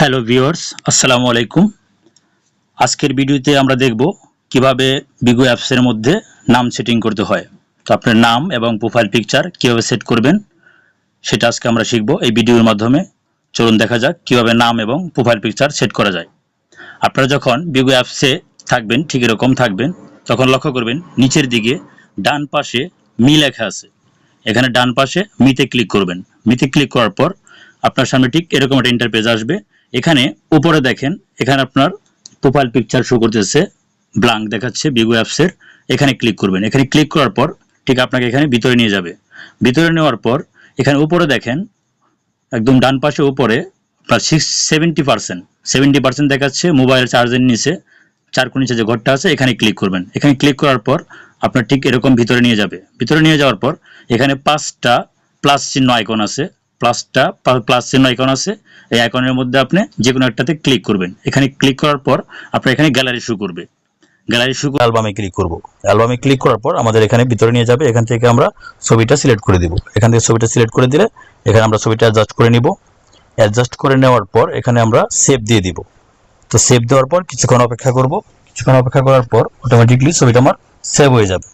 Hello viewers, আসসালামু আলাইকুম। আজকের ভিডিওতে আমরা দেখব কীভাবে বিগো অ্যাপসের মধ্যে নাম সেটিং করতে হয়। তো আপনার নাম এবং প্রোফাইল পিকচার কীভাবে সেট করবেন, সেটা আজকে আমরা শিখব এই ভিডিওর মাধ্যমে। চলুন দেখা যাক কীভাবে নাম এবং প্রোফাইল পিকচার সেট করা যায়। আপনারা যখন বিগো অ্যাপসে থাকবেন, ঠিক এরকম থাকবেন, তখন লক্ষ্য করবেন নিচের দিকে ডান পাশে মি লেখা আছে। এখানে ডান পাশে মিতে ক্লিক করবেন। মিতে ক্লিক করার পর আপনার সামনে ঠিক এরকম একটা ইন্টারপেজ আসবে। এখানে উপরে দেখেন, এখানে আপনার প্রোফাইল পিকচার শো করতেছে ব্লাঙ্ক দেখাচ্ছে বিগো অ্যাপসের এখানে ক্লিক করবেন। এখানে ক্লিক করার পর ঠিক আপনাকে এখানে ভিতরে নিয়ে যাবে। ভিতরে নেওয়ার পর এখানে উপরে দেখেন, একদম ডান পাশে উপরে প্রায় six seventy percent seventy percent দেখাচ্ছে মোবাইল চার্জের নিচে, চার কোণ নিচে যে ঘরটা আছে, এখানে ক্লিক করবেন। এখানে ক্লিক করার পর আপনার ঠিক এরকম ভিতরে নিয়ে যাবে। ভিতরে নিয়ে যাওয়ার পর এখানে পাঁচটা প্লাস চিহ্ন আইকন আছে। প্লাসটা প্লাস চিহ্ন আইকন আছে, এই আইকনের মধ্যে আপনি যে কোনো একটাতে ক্লিক করবেন। এখানে ক্লিক করার পর আপনার এখানে গ্যালারি শু করবে। গ্যালারি শু অ্যালবামে ক্লিক করব। অ্যালবামে ক্লিক করার পর আমাদের এখানে ভিতরে নিয়ে যাবে, এখান থেকে আমরা ছবিটা সিলেক্ট করে দিব। এখান থেকে ছবিটা সিলেক্ট করে দিলে এখানে আমরা ছবিটা অ্যাডজাস্ট করে নিব। অ্যাডজাস্ট করে নেওয়ার পর এখানে আমরা সেভ দিয়ে দিব। তো সেভ দেওয়ার পর কিছুক্ষণ অপেক্ষা করব। কিছুক্ষণ অপেক্ষা করার পর অটোমেটিকলি ছবিটা আমার সেভ হয়ে যাবে।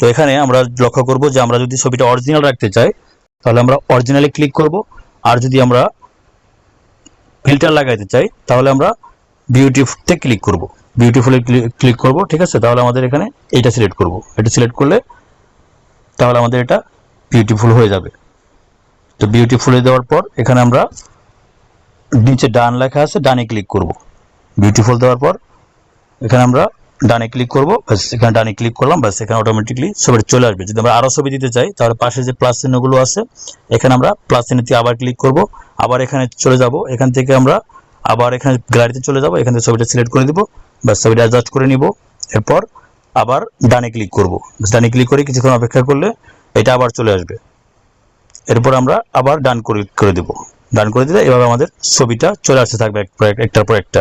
তো এখানে আমরা লক্ষ্য করব যে আমরা যদি ছবিটা অরিজিনাল রাখতে চাই তাহলে আমরা অরিজিনালে ক্লিক করব। আর যদি আমরা ফিল্টার লাগাইতে চাই, তাহলে আমরা বিউটিফুলতে ক্লিক করব। বিউটিফুলে ক্লিক করব, ঠিক আছে? তাহলে আমাদের এখানে এটা সিলেক্ট করব। এটা সিলেক্ট করলে তাহলে আমাদের এটা বিউটিফুল হয়ে যাবে। তো বিউটিফুল বিউটিফুলে দেওয়ার পর এখানে আমরা নিচে ডান লেখা আছে, ডানে ক্লিক করব। বিউটিফুল দেওয়ার পর এখানে আমরা ডানে ক্লিক করব, ব্যাস, এখানে ডানে ক্লিক করলাম, ব্যাস, এখানে অটোমেটিকলি ছবিটা চলে আসবে। যদি আমরা আরও ছবি দিতে চাই, তাহলে পাশে যে প্লাস চিহ্নগুলো আছে, এখানে আমরা প্লাস চিহ্নতে আবার ক্লিক করব, আবার এখানে চলে যাব, এখান থেকে আমরা আবার এখানে গ্যালারিতে চলে যাব, এখান থেকে ছবিটা সিলেক্ট করে দিব, ব্যাস, ছবিটা অ্যাডজাস্ট করে নিব, এরপর আবার ডানে ক্লিক করব। ডানে ক্লিক করে কিছুক্ষণ অপেক্ষা করলে এটা আবার চলে আসবে। এরপর আমরা আবার ডান করে করে দেব। ডান করে দিলে এভাবে আমাদের ছবিটা চলে আসতে থাকবে একটার পর একটা।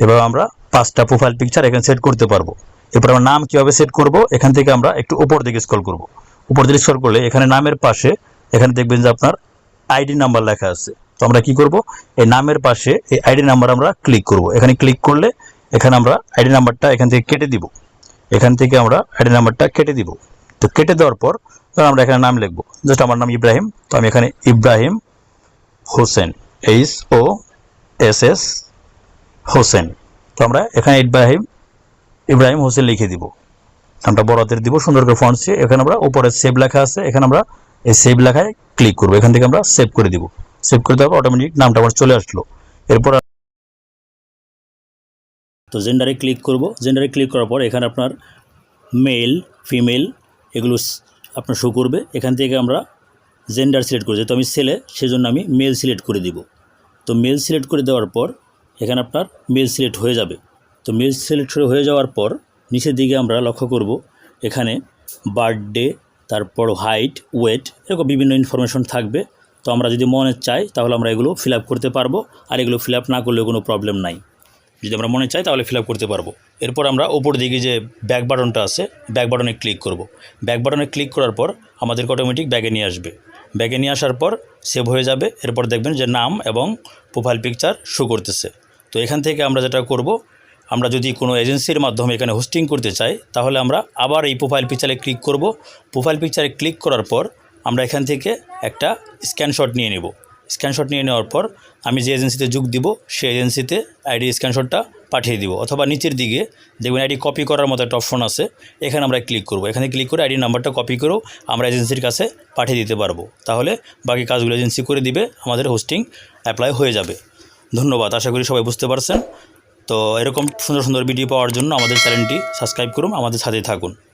এভাবে আমরা পাঁচটা প্রোফাইল পিকচার এখানে সেট করতে পারব। এরপর আমরা নাম কীভাবে সেট করব? এখান থেকে আমরা একটু উপর দিকে স্ক্রল করব। উপর দিকে স্ক্রল করলে এখানে নামের পাশে এখানে দেখবেন যে আপনার আইডি নাম্বার লেখা আছে। তো আমরা কি করব? এই নামের পাশে এই আইডি নাম্বার আমরা ক্লিক করব। এখানে ক্লিক করলে এখানে আমরা আইডি নাম্বারটা এখান থেকে কেটে দিব। এখান থেকে আমরা আইডি নাম্বারটা কেটে দিব। তো কেটে দেওয়ার পর আমরা এখানে নাম লিখব। জাস্ট আমার নাম ইব্রাহিম। তো আমি এখানে Ibrahim Hossain H O S S Hossain. তো আমরা এখানে ইব্রাহিম ইব্রাহিম হোসেন লিখে দিব। নামটা বড় হাতের দিব, সুন্দর করে ফন্ট এখানে আমরা উপরে সেভ লেখা আছে। এখানে আমরা এই সেভ লেখায় ক্লিক করব। এখান থেকে আমরা সেভ করে দিব। সেভ করে দেওয়ার অটোমেটিক নামটা আমার চলে আসলো। এরপর তো জেন্ডারে ক্লিক করব। জেন্ডারে ক্লিক করার পর এখানে আপনার মেল ফিমেল এগুলো আপনার শো করবে। এখান থেকে আমরা জেন্ডার সিলেক্ট করে। যেহেতু আমি ছেলে, সেজন্য আমি মেল সিলেক্ট করে দিব। তো মেল সিলেক্ট করে দেওয়ার পর এখানে আপনার মেল সিলেক্ট হয়ে যাবে। তো মেল সিলেক্ট হয়ে যাওয়ার পর নিচের দিকে আমরা লক্ষ্য করব, এখানে বার্থডে তারপর হাইট ওয়েট এরকম বিভিন্ন ইনফরমেশন থাকবে। তো আমরা যদি মনে চাই তাহলে আমরা এগুলো ফিল করতে পারব, আর এগুলো ফিল না করলেও কোনো প্রবলেম নাই। যদি আমরা মনে চাই তাহলে ফিল করতে পারব। এরপর আমরা ওপর দিকে যে ব্যাক বাটনটা আছে ব্যাক বাটনে ক্লিক করব। ব্যাক বাটনে ক্লিক করার পর আমাদেরকে অটোমেটিক ব্যাগে নিয়ে আসবে। ব্যাগে নিয়ে আসার পর সেভ হয়ে যাবে। এরপর দেখবেন যে নাম এবং প্রোফাইল পিকচার শো করতেছে। তো এখান থেকে আমরা যেটা করব, আমরা যদি কোনো এজেন্সির মাধ্যমে এখানে হোস্টিং করতে চাই, তাহলে আমরা আবার এই প্রোফাইল পিকচারে ক্লিক করব। প্রোফাইল পিকচারে ক্লিক করার পর আমরা এখান থেকে একটা স্ক্যানশট নিয়ে নেব। স্ক্যানশট নিয়ে নেওয়ার পর আমি যে এজেন্সিতে যোগ দিব, সেই এজেন্সিতে আইডি স্ক্যানশটটা পাঠিয়ে দিব। অথবা নিচের দিকে দেখবেন আইডি কপি করার মতো একটা অপশন আছে, এখানে আমরা ক্লিক করব। এখানে ক্লিক করে আইডি নাম্বারটা কপি করেও আমরা এজেন্সির কাছে পাঠিয়ে দিতে পারব। তাহলে বাকি কাজগুলো এজেন্সি করে দিবে, আমাদের হোস্টিং অ্যাপ্লাই হয়ে যাবে। ধন্যবাদ, আশা করি সবাই বুঝতে পারছেন। তো এরকম সুন্দর সুন্দর ভিডিও পাওয়ার জন্য আমাদের চ্যানেলটি সাবস্ক্রাইব করুন, আমাদের সাথেই থাকুন।